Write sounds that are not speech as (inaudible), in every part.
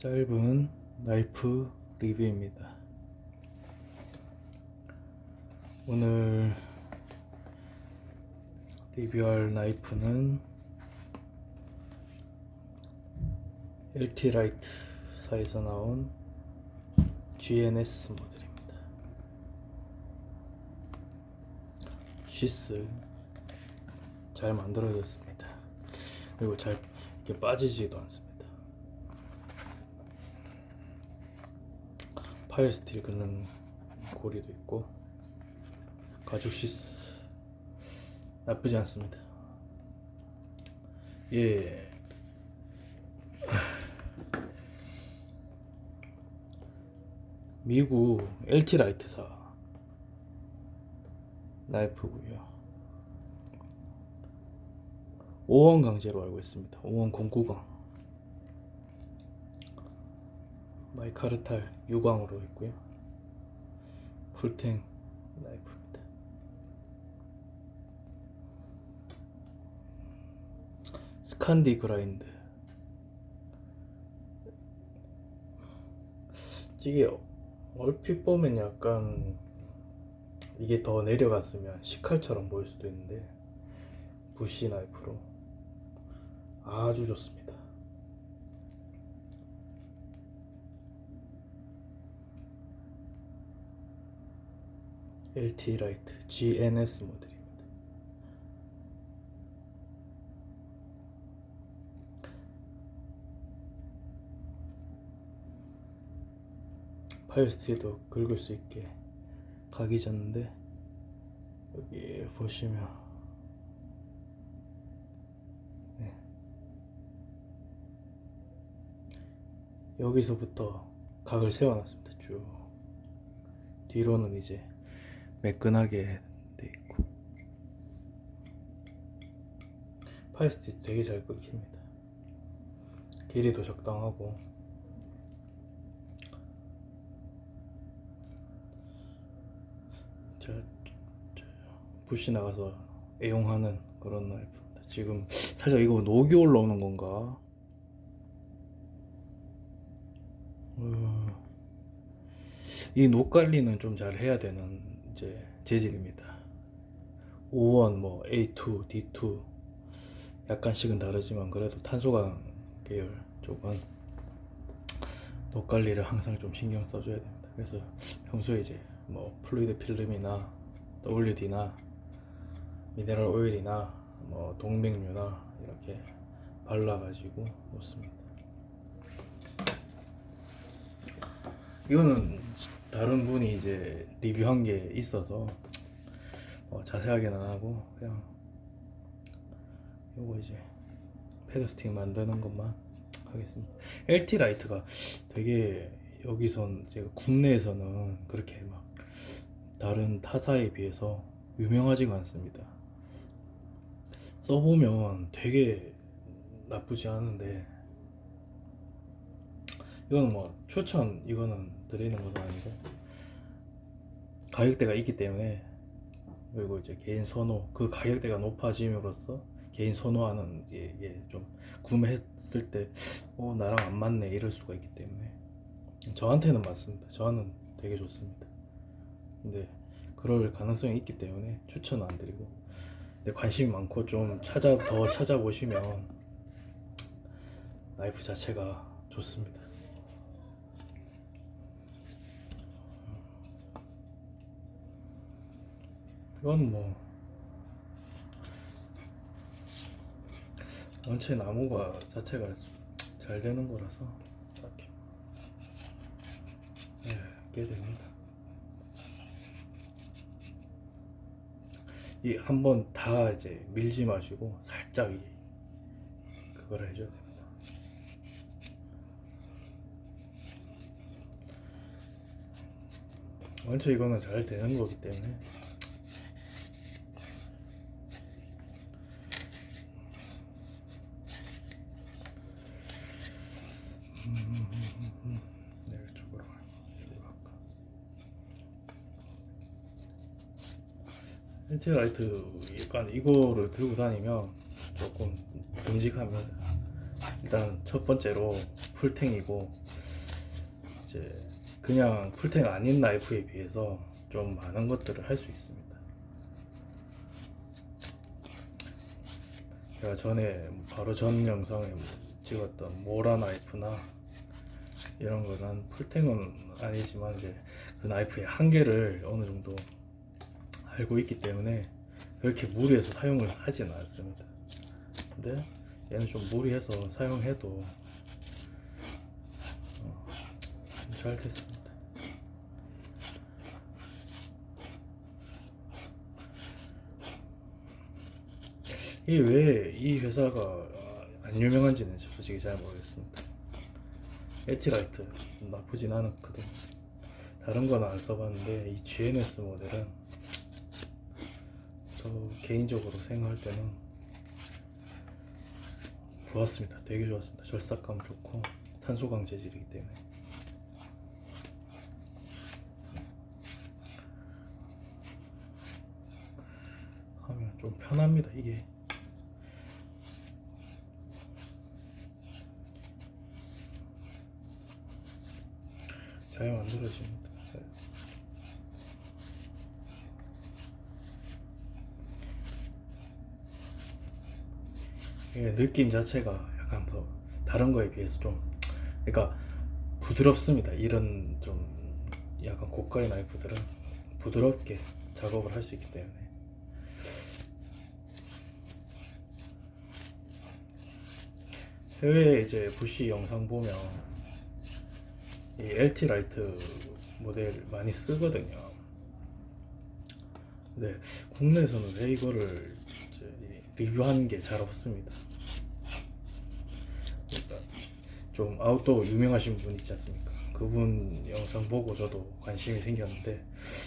짧은 나이프 리뷰입니다. 오늘 리뷰할 나이프는 LT 라이트사에서 나온 GNS 모델입니다. 시스 잘 만들어졌습니다. 그리고 잘 이렇게 빠지지도 않습니다. 파일 스틸 긋는 고리도 있고 가죽 시스 나쁘지 않습니다. 예. (laughs) 미국 LT 라이트사 나이프고요. 5원 강제로 알고 있습니다. 5원 공구강. 마이카르탈 유광으로 있고요. 풀탱 나이프입니다. 스칸디 그라인드. 이게 얼핏 보면 약간 이게 더 내려갔으면 시칼처럼 보일 수도 있는데 부시 나이프로 아주 좋습니다. LT 라이트 GNS 모델입니다. 파이스티도 긁을 수 있게 각이 졌는데 여기 보시면 네. 여기서부터 각을 세워놨습니다 쭉 뒤로는 이제 매끈하게 돼 있고. 파이 스티 되게 잘 끓입니다. 길이도 적당하고. 저, 저 부시 나가서 애용하는 그런 나이프입니다. 지금 살짝 이거 녹이 올라오는 건가? 어, 이 녹관리는 좀 잘 해야 되는 이제 재질입니다. 5원 뭐 A2, D2 약간씩은 다르지만 그래도 탄소강 계열 쪽은 녹 관리를 항상 좀 신경 써줘야 됩니다. 그래서 평소에 이제 뭐 플루이드 필름이나 WD나 미네랄 오일이나 뭐 동맥류나 이렇게 발라가지고 놓습니다. 이거는 다른 분이 이제 리뷰한 게 있어서 뭐 자세하게는 안 하고 그냥 요거 이제 패드 스틱 만드는 것만 하겠습니다. LT 라이트가 되게 여기선 제가 국내에서는 그렇게 막 다른 타사에 비해서 유명하지가 않습니다. 써보면 되게 나쁘지 않은데 이거는 뭐 추천 이거는 드리는 건 아니고 가격대가 있기 때문에 그리고 이제 개인 선호 그 가격대가 높아짐으로써 개인 선호하는 이게, 이게 좀 구매했을 때 어, 나랑 안 맞네 이럴 수가 있기 때문에 저한테는 맞습니다. 저는 되게 좋습니다. 근데 그럴 가능성이 있기 때문에 추천은 안 드리고 근데 관심이 많고 좀 찾아 더 찾아보시면 나이프 자체가 좋습니다. 이건 뭐 원체 나무가 자체가 잘 되는 거라서 딱히 예, 꽤 됩니다. 이 한 번 다 이제 밀지 마시고 살짝 이 그걸 해줘야 됩니다. 원체 이거는 잘 되는 거기 때문에 네, 이쪽으로 가. 이쪽으로 갈까. LT 라이트 약간 이거를 들고 다니면 조금 듬직합니다. 일단 첫 번째로 풀탱이고 이제 그냥 풀탱 아닌 나이프에 비해서 좀 많은 것들을 할 수 있습니다. 제가 전에 바로 전 영상에 뭐 찍었던 모라 나이프나 이런 거는 풀탱은 아니지만 이제 그 나이프의 한계를 어느 정도 알고 있기 때문에 그렇게 무리해서 사용을 하지는 않습니다. 근데 얘는 좀 무리해서 사용해도 어, 잘 됐습니다. 이왜이 회사가 안 유명한지는 솔직히 잘 모르겠습니다. 에티라이트 나쁘진 않았거든. 다른 건 안 써봤는데 이 GNS 모델은 저 개인적으로 생각할 때는 좋았습니다. 되게 좋았습니다. 절삭감 좋고 탄소강 재질이기 때문에 하면 좀 편합니다. 이게 잘 만들어집니다. 잘. 이게 느낌 자체가 약간 더 다른 거에 비해서 좀 그러니까 부드럽습니다. 이런 좀 약간 고가의 나이프들은 부드럽게 작업을 할 수 있기 때문에 해외 이제 부시 영상 보면 이 LT 라이트 모델 많이 쓰거든요. 근데 국내에서는 왜 이거를 리뷰하는 게 잘 없습니다. 그러니까 좀 아웃도어 유명하신 분 있지 않습니까? 그분 영상 보고 저도 관심이 생겼는데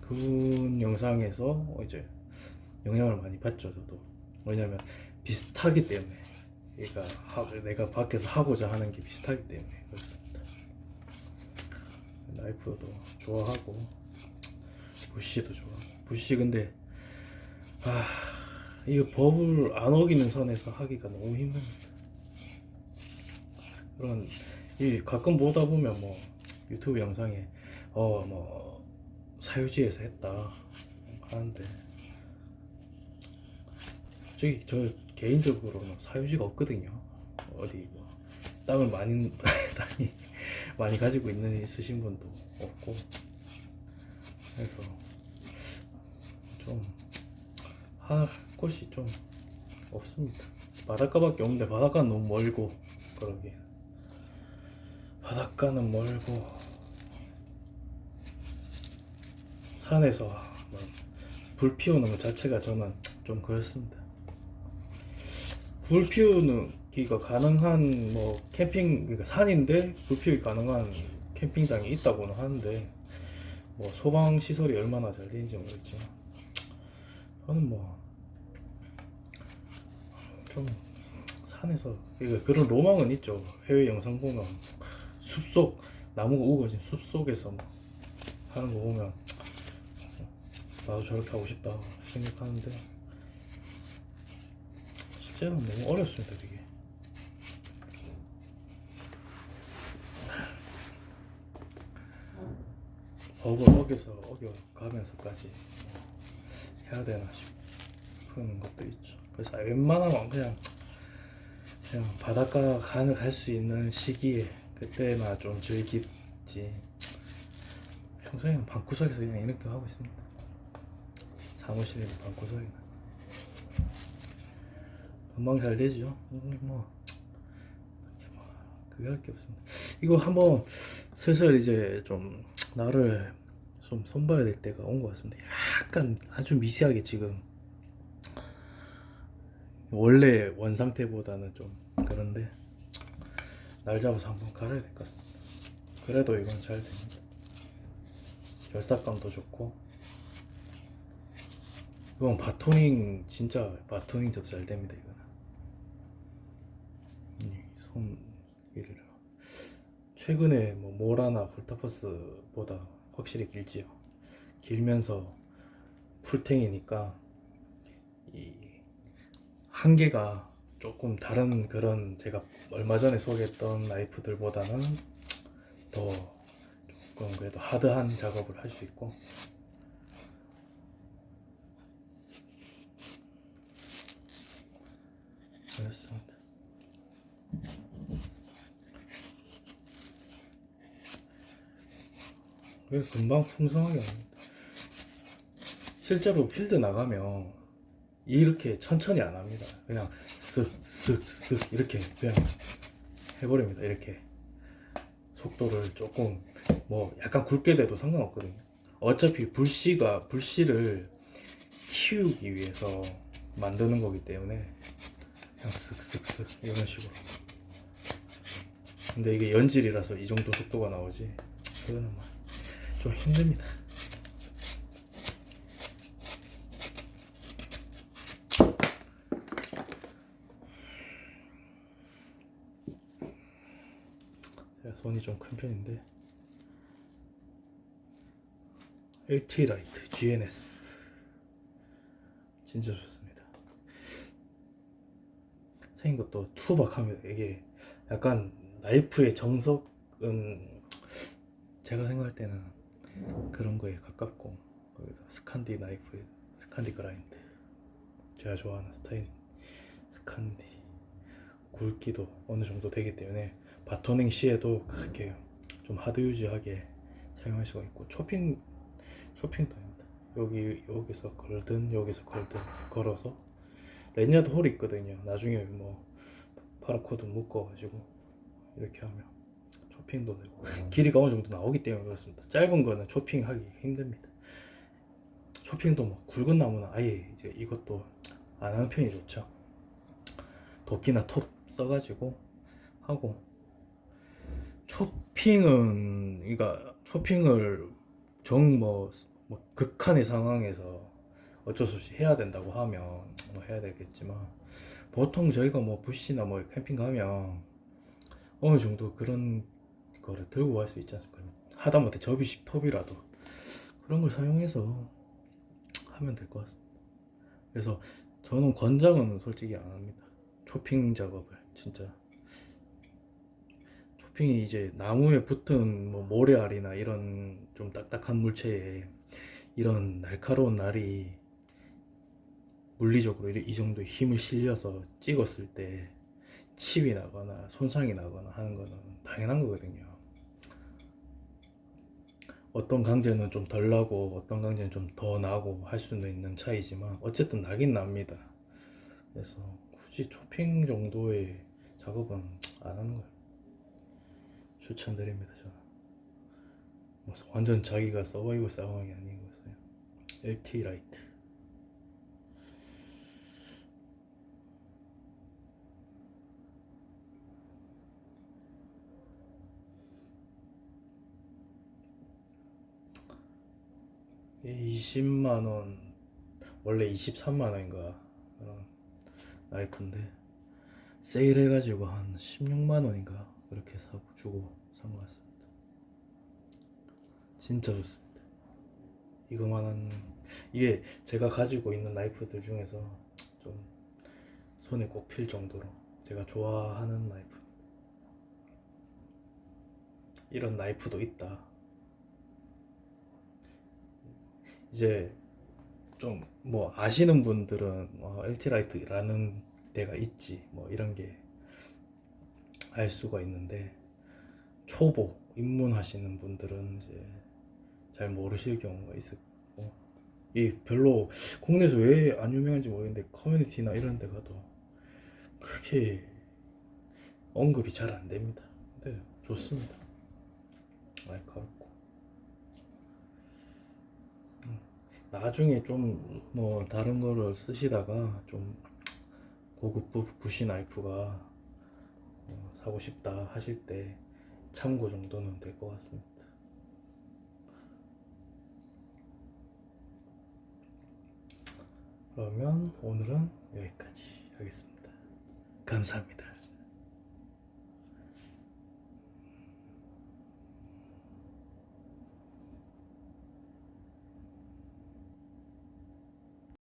그분 영상에서 이제 영향을 많이 받죠 저도 왜냐면 비슷하기 때문에 그러니까 하- 내가 밖에서 하고자 하는 게 비슷하기 때문에 그렇습 니다. 나이프도 좋아하고 부시도 좋아. 부시 근데 아 이거 법을 안 어기는 선에서 하기가 너무 힘듭니다. 그런 이 가끔 보다 보면 뭐 유튜브 영상에 어 뭐 사유지에서 했다 하는데 저기 저 개인적으로는 사유지가 없거든요. 어디 뭐 땅을 많이 (laughs) 많이 많이 가지고 있는 있으신 분도 없고 그래서 좀 할 곳이 좀 없습니다. 바닷가밖에 없는데 바닷가는 너무 멀고 그러게 바닷가는 멀고 산에서 막불 피우는 것 자체가 저는 좀 그렇습니다. 불 피우는 기가 가능한 뭐 캠핑 그러니까 산인데 불 피우기 가능한 캠핑장이 있다고는 하는데 뭐 소방 시설이 얼마나 잘 되는지 모르겠지만 저는 뭐 좀 산에서 그러니까 그런 로망은 있죠. 해외 영상 보면 숲속 나무가 우거진 숲 속에서 막 하는 거 보면 나도 저렇게 하고 싶다 생각하는데 실제로는 너무 어렵습니다 그게 법을 어겨서 어겨가면서까지 뭐 해야 되나 싶은 것도 있죠. 그래서 웬만하면 그냥 그냥 바닷가 가는 갈수 있는 시기에 그때나 좀 즐기지. 평소에는 방구석에서 그냥 이렇게 하고 있습니다. 사무실에 방구석이나 금방 잘 되죠 음, 뭐. 뭐 그게 할 게 없습니다. 이거 한번 슬슬 이제 좀 나를 좀 손봐야 될 때가 온 것 같습니다 약간 아주 미세하게 지금 원래 원 상태보다는 좀 그런데 날 잡아서 한번 갈아야 될 것 같습니다. 그래도 이건 잘 됩니다. 결삭감도 좋고 이건 바토닝 진짜 바토닝 저도 잘 됩니다 이거는 길이를 최근에 뭐 모라나 풀타퍼스보다 확실히 길지요. 길면서 풀탱이니까 이 한계가 조금 다른 그런 제가 얼마 전에 소개했던 나이프들보다는 더 조금 그래도 하드한 작업을 할 수 있고 그렇습니다. 왜 금방 풍성하게 합니다. 실제로 필드 나가면 이렇게 천천히 안 합니다. 그냥 쓱쓱쓱 이렇게 그냥 해버립니다. 이렇게 속도를 조금 뭐 약간 굵게 돼도 상관없거든요. 어차피 불씨가 불씨를 키우기 위해서 만드는 거기 때문에 그냥 쓱쓱쓱 이런 식으로. 근데 이게 연질이라서 이 정도 속도가 나오지. 그거는 뭐 좀 힘듭니다. 손이 좀 큰 편인데 LT 라이트 GNS 진짜 좋습니다. 생긴 것도 투박합니다. 이게 약간 나이프의 정석은 제가 생각할 때는 그런 거에 가깝고 스칸디 나이프 스칸디 그라인드. 제가 좋아하는 스타일 스칸디. 굵기도 어느 정도 되기 때문에 바토닝 시에도 그렇게 좀 하드 유지하게 사용할 수가 있고 초핑 초핑도 됩니다. 여기 여기서 걸든 여기서 걸든 걸어서. 랜야드 홀이 있거든요. 나중에 뭐 파라코드 묶어가지고 이렇게 하면 초핑도 되고 길이가 어느 정도 나오기 때문에 그렇습니다. 짧은 거는 초핑하기 힘듭니다. 초핑도 뭐 굵은 나무는 아예 이제 이것도 안 하는 편이 좋죠. 도끼나 톱 써가지고 하고 초핑은 그러니까 초핑을 정뭐 뭐 극한의 상황에서 어쩔 수 없이 해야 된다고 하면 뭐 해야 되겠지만 보통 저희가 뭐 부시나 뭐 캠핑 가면 어느 정도 그런 거를 들고 갈 수 있지 않습니까? 하다못해 접이식 톱이라도 그런 걸 사용해서 하면 될 것 같습니다. 그래서 저는 권장은 솔직히 안 합니다. 초핑 작업을 진짜 초핑이 이제 나무에 붙은 뭐 모래알이나 이런 좀 딱딱한 물체에 이런 날카로운 날이 물리적으로 이- 이 정도의 힘을 실려서 찍었을 때 칩이 나거나 손상이 나거나 하는 거는 당연한 거거든요. 어떤 강제는 좀 덜 나고 어떤 강제는 좀 더 나고 할 수는 있는 차이지만 어쨌든 나긴 납니다. 그래서 굳이 초핑 정도의 작업은 안 하는 걸 추천드립니다. 저는 뭐 완전 자기가 서바이벌 상황이 아닌 것어요. LT 라이트. 20만 원 원래 23만 원인가 그런 나이프인데 세일해가지고 한 16만 원인가 그렇게 사고 주고 산 것 같습니다. 진짜 좋습니다. 이거만한 이게 제가 가지고 있는 나이프들 중에서 좀 손에 꼭 필 정도로 제가 좋아하는 나이프. 이런 나이프도 있다. 이제 좀 뭐 아시는 분들은 어, LT라이트라는 데가 있지 뭐 이런 게 알 수가 있는데 초보 입문하시는 분들은 이제 잘 모르실 경우가 있을 거고 이 별로 국내에서 왜 안 유명한지 모르겠는데 커뮤니티나 이런 데 가도 크게 언급이 잘 안 됩니다. 근데 좋습니다. 날카롭고 음, 나중에 좀 뭐 다른 거를 쓰시다가 좀 고급 부, 부시 나이프가 어, 사고 싶다 하실 때 참고 정도는 될 것 같습니다. 그러면 오늘은 여기까지 하겠습니다. 감사합니다.